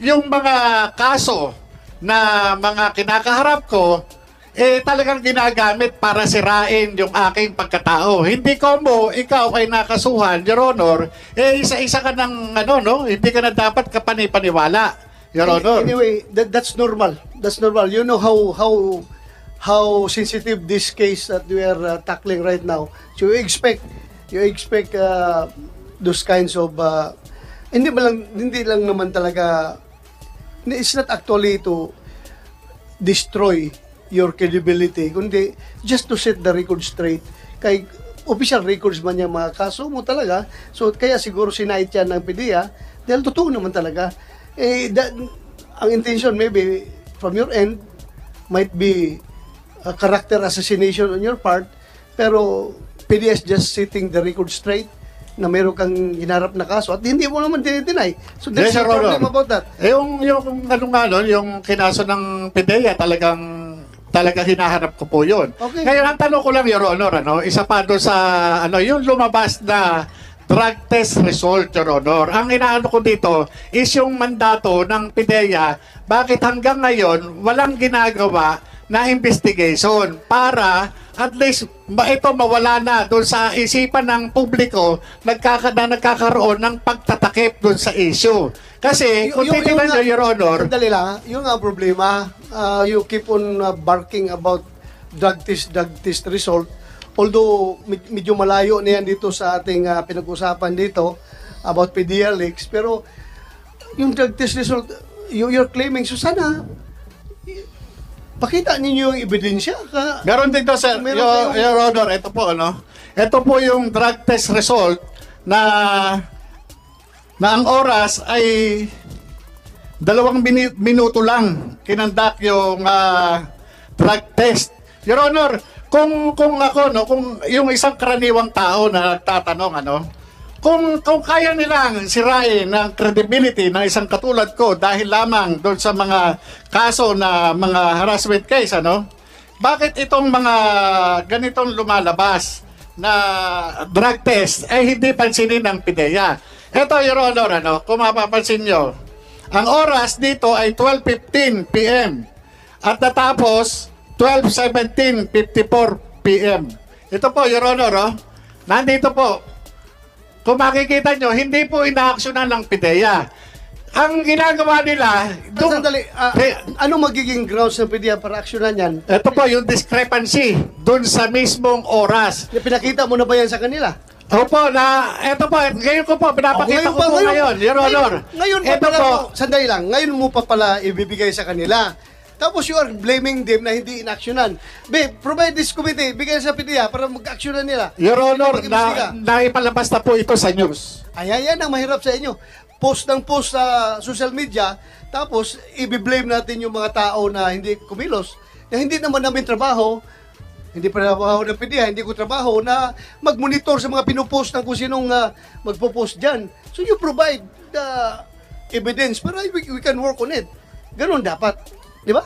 yung mga kaso na mga kinakaharap ko, eh talagang ginagamit para sirain yung aking pagkatao. Hindi ko mo, ikaw ay nakasuhan, Your Honor, eh isa-isa ka ng ano, no? Hindi ka na dapat kapanipaniwala, Your Honor. Anyway, that, that's normal. That's normal. You know how how how sensitive this case that we are uh, tackling right now. So you expect you expect uh, those kinds of uh, hindi ba lang hindi lang naman talaga it's not actually to destroy your credibility kundi just to set the record straight. Kay official records man yung mga kaso mo talaga. So kaya siguro sinait yan ng PDEA dahil totoo naman talaga. Eh that, ang intention maybe from your end might be a character assassination on your part pero PDEA is just setting the record straight na meron kang hinarap na kaso at hindi mo naman dinideny. So there's Yes, no problem about that. Eh, yung, yung ano nga nun, yung kinaso ng PIDEA, talagang talaga hinaharap ko po yun. Okay. Ngayon, ang tanong ko lang, Your Honor, ano, isa pa doon sa, ano, yung lumabas na drug test result, Your Honor. Ang inaano ko dito is yung mandato ng PIDEA, bakit hanggang ngayon walang ginagawa na investigation para at least ito mawala na doon sa isipan ng publiko nagkaka na nagkakaroon ng pagtatakip doon sa issue. Kasi kung yung nyo, Your Honor, Sandali lang, ha? yung nga problema, uh, you keep on uh, barking about drug test, drug test result. Although med- medyo malayo na yan dito sa ating uh, pinag-usapan dito about pediatrics, pero yung drug test result, you, you're claiming, so sana, pakita ninyo yung ebidensya. Ka, meron dito sa Meron Your, kayong- Your Honor, ito po ano. Ito po yung drug test result na na ang oras ay dalawang mini- minuto lang kinandak yung ah, drug test. Your Honor, kung kung ako no, kung yung isang karaniwang tao na nagtatanong ano, kung kung kaya nilang sirain ang credibility ng isang katulad ko dahil lamang doon sa mga kaso na mga harassment case ano, bakit itong mga ganitong lumalabas na drug test ay hindi pansinin ng PIDEA? Ito, Your Honor, ano, kung mapapansin nyo, ang oras dito ay 12.15 p.m. at natapos 12.17.54 p.m. Ito po, Your Honor, oh, nandito po, kung makikita nyo, hindi po inaaksyonan ng PIDEA. Ang ginagawa nila, dun- sandali, ah, Eh, ano magiging grounds ng PDEA para aksyonan yan? ito po yung discrepancy doon sa mismong oras. Pinakita mo na ba yan sa kanila? Opo, na, ito po, ngayon ko po, pinapakita ko po ngayon, Your Honor. Ngayon, ngayon pa ito pala po, po, sandali lang, ngayon mo pa pala ibibigay sa kanila. Tapos you are blaming them na hindi inaksyonan. Be, provide this committee, bigay sa PDEA para mag-aksyonan nila. Your Honor, na, naipalabas na po ito sa news. Ayan, yan ang mahirap sa inyo. Post ng post sa social media, tapos i-blame natin yung mga tao na hindi kumilos, na hindi naman namin trabaho, hindi pa trabaho ng PDEA, hindi ko trabaho na mag-monitor sa mga pinupost ng kung sinong uh, magpo-post dyan. So you provide the evidence para we, we can work on it. Ganun dapat. Di ba?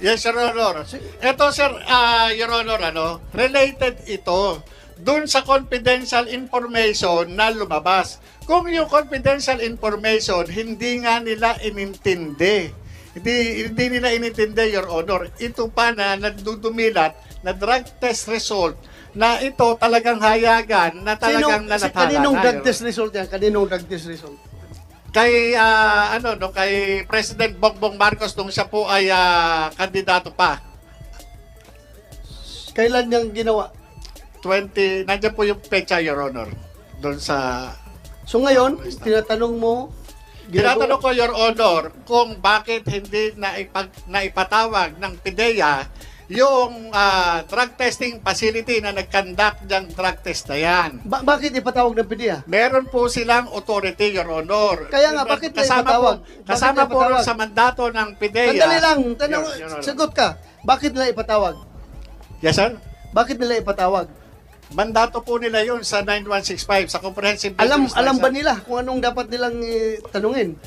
Yes, Your Honor. Ito, Sir, ah, Your Honor, ano, related ito dun sa confidential information na lumabas. Kung yung confidential information, hindi nga nila inintindi. Hindi, hindi nila inintindi, Your Honor. Ito pa na nagdudumilat na drug test result na ito talagang hayagan na talagang Sino- nanatala kaninong na, drug test result yan? Kaninong drug test result? Kay ah, ano no kay President Bongbong Marcos nung siya po ay ah, kandidato pa Kailan niyang ginawa? 20 nandiyan po yung pecha your honor doon sa So ngayon, tinatanong mo, Tinatanong ko your honor kung bakit hindi naipag, naipatawag ng PIDEA yung ah, drug testing facility na nag-conduct ng drug test na yan. Ba- bakit ipatawag ng PDEA? Meron po silang authority, Your Honor. Kaya nga, bakit kasama ipatawag? Po, Bakit kasama na po ipatawag? sa mandato ng PIDEA. Sandali lang, tanong, Your- sagot ka. Bakit nila ipatawag? Yes, sir? Bakit nila ipatawag? Mandato po nila yun sa 9165 sa Comprehensive Alam alam ba nila kung anong dapat nilang eh, tanungin?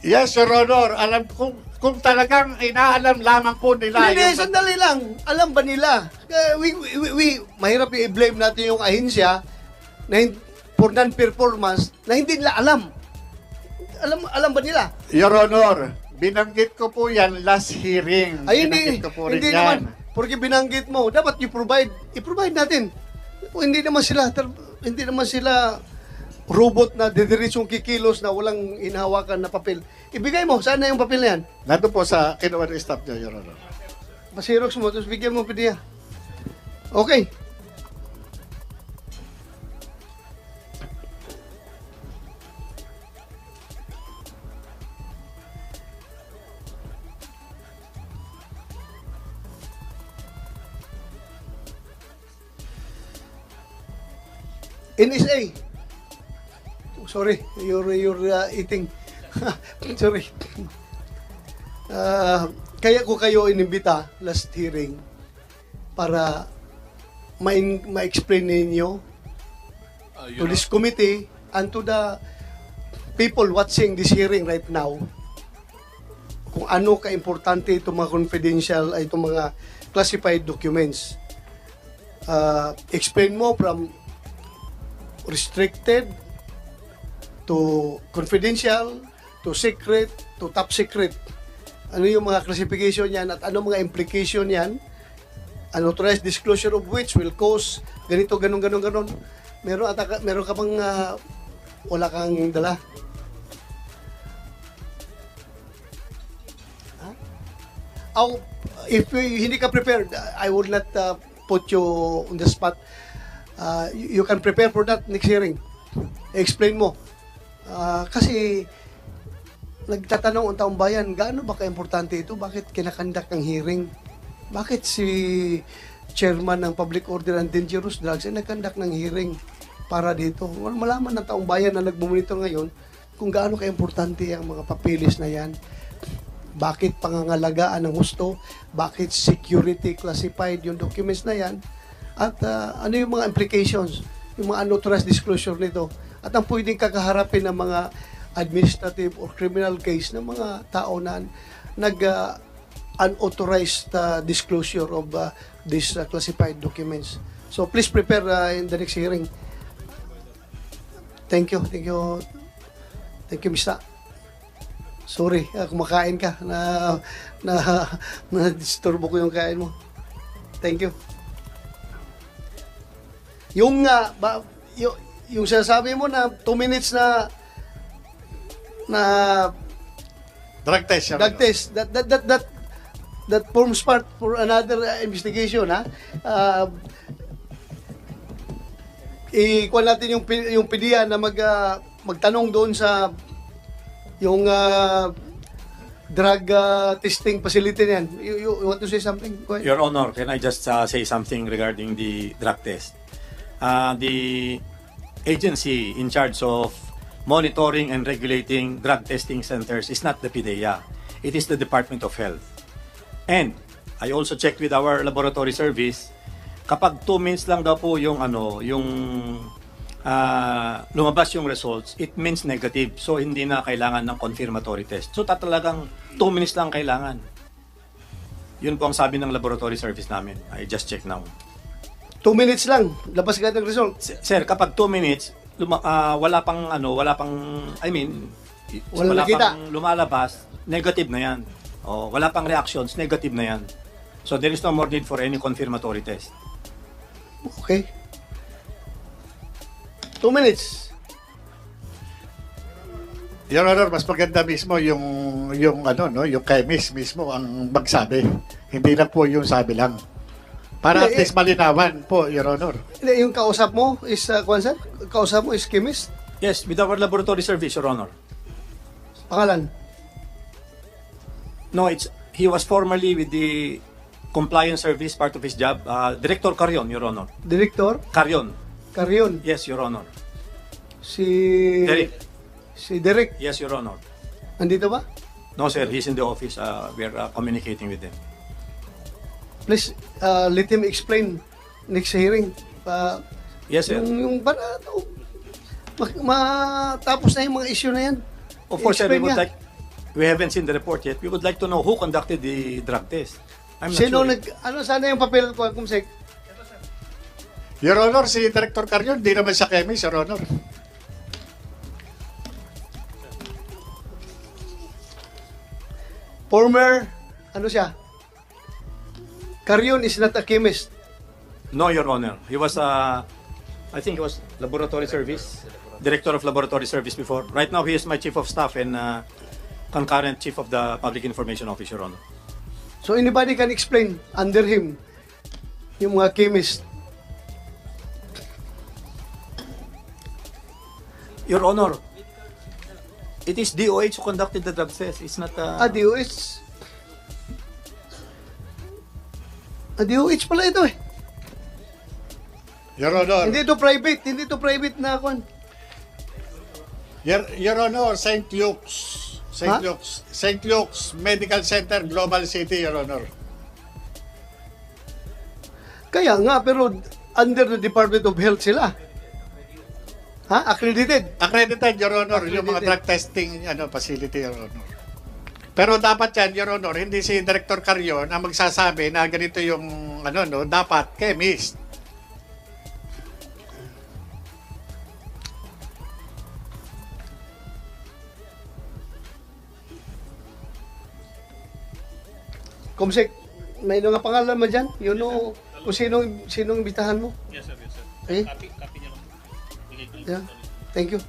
Yes, Your Honor. Alam kung kung talagang inaalam lamang po nila Hindi, yung- sandali lang. Alam ba nila? Eh, we, we, we, we- mahirap i-blame natin yung ahensya na for non-performance na hindi nila alam. Alam alam ba nila? Your Honor, binanggit ko po yan last hearing. Ay, hindi, Binanggit ko po rin hindi yan. naman. Porque binanggit mo, dapat i-provide, i-provide natin. O, hindi naman sila, hindi naman sila robot na didiritsong kikilos na walang inahawakan na papel. Ibigay mo, saan na yung papel na yan? Nandun po sa kinuha ng staff niyo, Your Honor. Pasirox mo, tapos bigyan mo pidiya. Okay. NSA. Sorry, you're, you're uh, eating. Sorry. Ah, kaya ko kayo inimbita last hearing para ma- ma-explain ninyo to this committee and to the people watching this hearing right now kung ano ka-importante itong mga confidential ay itong mga classified documents. Ah, explain mo from restricted to confidential to secret to top secret. Ano yung mga classification yan at ano mga implication yan? Unauthorized disclosure of which will cause ganito, ganun, ganun, ganun. Meron, at, meron ka bang ah, wala kang dala? Ha? Oh, if you- hindi ka prepared, I will not uh, put you on the spot. Uh, you, you can prepare for that next hearing. Explain mo. Ah, kasi nagtatanong ang taong bayan, gaano ba ka-importante ito? Bakit kinakandak ang hearing? Bakit si chairman ng Public Order and Dangerous Drugs ay nagkandak ng hearing para dito? Malaman ng taong bayan na nagmumonitor ngayon kung gaano ka-importante ang mga papilis na yan. Bakit pangangalagaan ng gusto? Bakit security classified yung documents na yan? At ah, ano yung mga implications? Yung mga unauthorized disclosure nito? At ang pwedeng kakaharapin ng mga administrative or criminal case ng mga tao na nag ah, unauthorized ah, disclosure of ah, these ah, classified documents. So please prepare ah, in the next hearing. Thank you. Thank you. Thank you, Mr. Sorry, ah, kumakain ka na na na disturbo ko yung kain mo. Thank you. Yung nga ba yung, yung sinasabi mo na 2 minutes na na Drug test, drug Honor. test that that that that that forms part for another uh, investigation ha. Uh, ikuha natin yung yung PDEA na mag ah, magtanong doon sa yung ah, drug ah, testing facility niyan. You, you, you want to say something? Go ahead. Your Honor, can I just uh, say something regarding the drug test? Uh, the agency in charge of monitoring and regulating drug testing centers is not the PDEA. It is the Department of Health. And I also checked with our laboratory service, kapag 2 minutes lang daw po yung ano, yung ah, lumabas yung results, it means negative. So hindi na kailangan ng confirmatory test. So talagang 2 minutes lang kailangan. Yun po ang sabi ng laboratory service namin. I just check now. 2 minutes lang, labas agad ang result. Sir, kapag 2 minutes, luma, ah, wala pang ano, wala pang I mean, wala nakita. pang lumalabas, negative na 'yan. O wala pang reactions, negative na 'yan. So there is no more need for any confirmatory test. Okay. 2 minutes. Your Honor, mas maganda mismo yung yung ano no, yung chemist mismo ang magsabi. Hindi lang po yung sabi lang. Para at Eh, least malinawan po, Your Honor. Hindi, Yung kausap mo is, uh, kwan, sir? Kausap mo is chemist? Yes, with our laboratory service, Your Honor. Pangalan? No, it's he was formerly with the compliance service, part of his job. Uh, Director Carion, Your Honor. Director? Carion. Carion? Yes, Your Honor. Si... Derek. Si Derek. Yes, Your Honor. Andito ba? No, sir, he's in the office. Uh, we're uh, communicating with him. Please, uh, let him explain next hearing. Uh, Yes, sir. Yung, yung para, uh, ma- matapos na yung mga issue na yan. Of course, sir, we would like, we haven't seen the report yet. We would like to know who conducted the drug test. I'm not Sino sure. nag... Ano, sana yung papel ko, kumsek? Your Honor, si Director Carion, di naman siya chemist, Your Honor. former, ano siya? Carion is not a chemist. No, Your Honor. He was, uh, I think he was laboratory service, director of laboratory service before. Right now, he is my chief of staff and uh, concurrent chief of the public information office, Your Honor. So anybody can explain under him yung mga chemist. Your Honor, it is DOH who conducted the drug test. It's not, uh, Ah, DOH. Ah, DOH pala ito eh. Your Honor, Hindi ito private, hindi ito private na kwan. Your, Your Honor, St. Luke's. St. Ha? Luke's. St. Luke's Medical Center, Global City, Your Honor. Kaya nga, pero under the Department of Health sila. Ha? Accredited. Accredited, Your Honor, yung mga Accredited. drug testing ano, facility, Your Honor. Pero dapat yan, Your Honor, hindi si Director Carion ang magsasabi na ganito yung, ano, no, dapat chemist. Kumsek, may mga pangalan mo dyan? You know kung sino, sinong imbitahan mo? Yes, sir. Yes, sir. Eh? Copy, copy niya lang. Yeah. Thank you.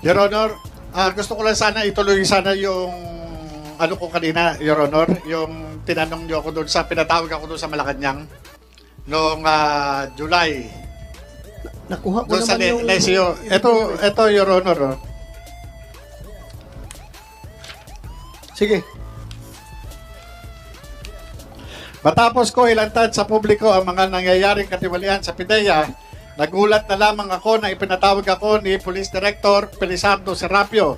Your Honor, ah, gusto ko lang sana ituloy sana yung ano ko kanina, Your Honor, yung tinanong niyo ako doon sa pinatawag ako doon sa Malacanang noong ah, July Nakuha ko doon sa naman Le- yung... Lesio. Ito, ito Your Honor. Oh. Sige. Matapos ko ilantad sa publiko ang mga nangyayaring katiwalian sa PIDEA, nagulat na lamang ako na ipinatawag ako ni Police Director Pelisardo Serapio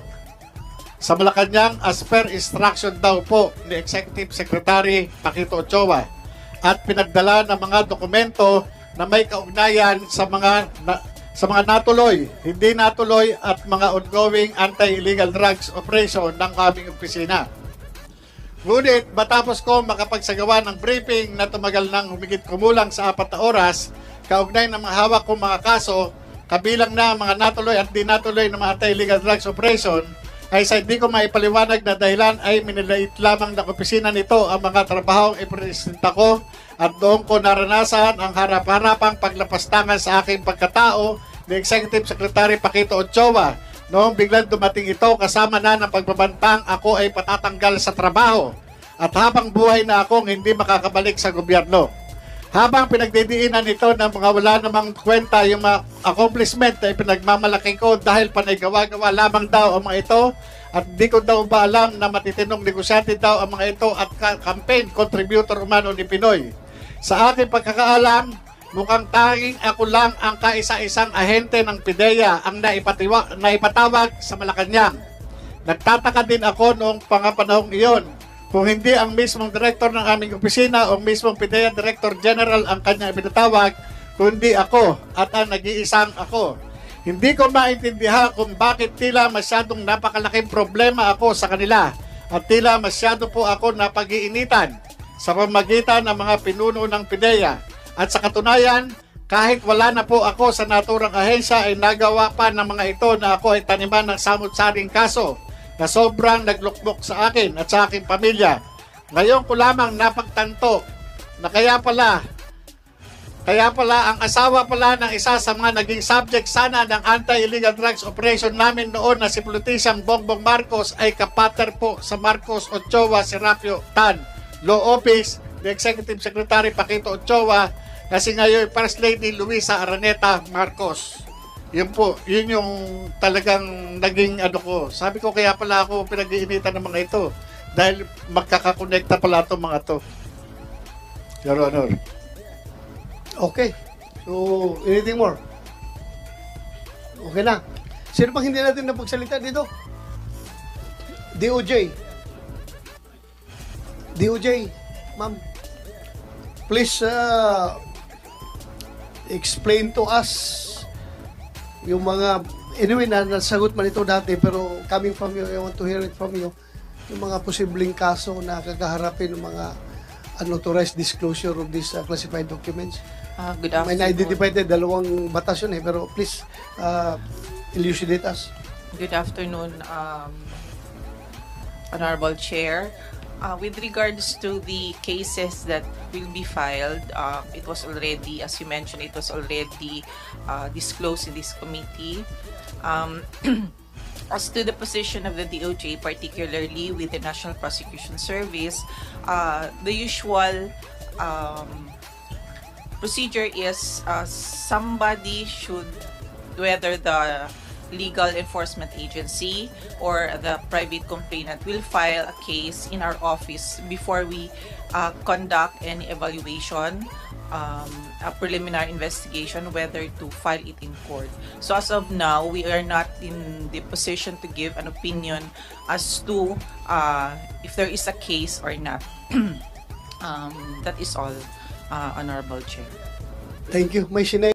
sa Malacanang as per instruction daw po ni Executive Secretary Paquito Ochoa at pinagdala ng mga dokumento na may kaugnayan sa mga na- sa mga natuloy, hindi natuloy at mga ongoing anti-illegal drugs operation ng aming opisina. Ngunit matapos ko makapagsagawa ng briefing na tumagal ng humigit kumulang sa apat na oras, kaugnay ng mga hawak kong mga kaso, kabilang na mga natuloy at di natuloy ng mga anti-illegal drugs operation, ay sa hindi ko maipaliwanag na dahilan ay minilait lamang ng opisina nito ang mga trabahong ipresenta ko at doon ko naranasan ang harap-harapang paglapastangan sa aking pagkatao ni Executive Secretary Paquito Ochoa noong biglang dumating ito kasama na ng pagbabantang ako ay patatanggal sa trabaho at habang buhay na akong hindi makakabalik sa gobyerno. Habang pinagdidiinan ito ng mga wala namang kwenta yung mga accomplishment na pinagmamalaki ko dahil panay gawa-gawa lamang daw ang mga ito at di ko daw ba alam na matitinong negosyante daw ang mga ito at campaign contributor umano ni Pinoy. Sa aking pagkakaalam, mukhang tanging ako lang ang kaisa-isang ahente ng PIDEA ang naipatiwa, naipatawag sa Malacanang. Nagtataka din ako noong pangapanahong iyon kung hindi ang mismong director ng aming opisina o mismong PIDEA Director General ang kanyang ibinatawag, kundi ako at ang nag-iisang ako. Hindi ko maintindihan kung bakit tila masyadong napakalaking problema ako sa kanila at tila masyado po ako napag-iinitan sa pamagitan ng mga pinuno ng PIDEA. At sa katunayan, kahit wala na po ako sa naturang ahensya ay nagawa pa ng mga ito na ako ay taniman ng samut-saring kaso na sobrang naglukmok sa akin at sa aking pamilya. Ngayon ko lamang napagtanto na kaya pala kaya pala ang asawa pala ng isa sa mga naging subject sana ng anti-illegal drugs operation namin noon na si Politician Bongbong Marcos ay kapater po sa Marcos Ochoa Serapio Tan Law Office ni Executive Secretary Paquito Ochoa kasi ngayon First Lady Luisa Araneta Marcos. Yun po, yun yung talagang naging ano ko. Sabi ko kaya pala ako pinag-iinitan ng mga ito dahil magkakakonekta pala itong mga to. Your Honor. Okay. So, anything more? Okay na. Sino pang hindi natin napagsalita dito? DOJ. DOJ, ma'am. Please uh, explain to us yung mga anyway, na nasagot man ito dati, pero coming from you, I want to hear it from you, yung mga posibleng kaso na kakaharapin ng mga unauthorized disclosure of these uh, classified documents. Uh, good May afternoon. na-identify tayo, dalawang batas yun eh, pero please, uh, elucidate us. Good afternoon, um, Honorable Chair. Uh, with regards to the cases that will be filed, uh, it was already, as you mentioned, it was already uh, disclosed in this committee. Um, as to the position of the DOJ, particularly with the National Prosecution Service, uh, the usual um, procedure is uh, somebody should, whether the legal enforcement agency or the private complainant will file a case in our office before we uh, conduct any evaluation, um, a preliminary investigation, whether to file it in court. So as of now, we are not in the position to give an opinion as to uh, if there is a case or not. um, that is all, uh, Honorable Chair. Thank you. May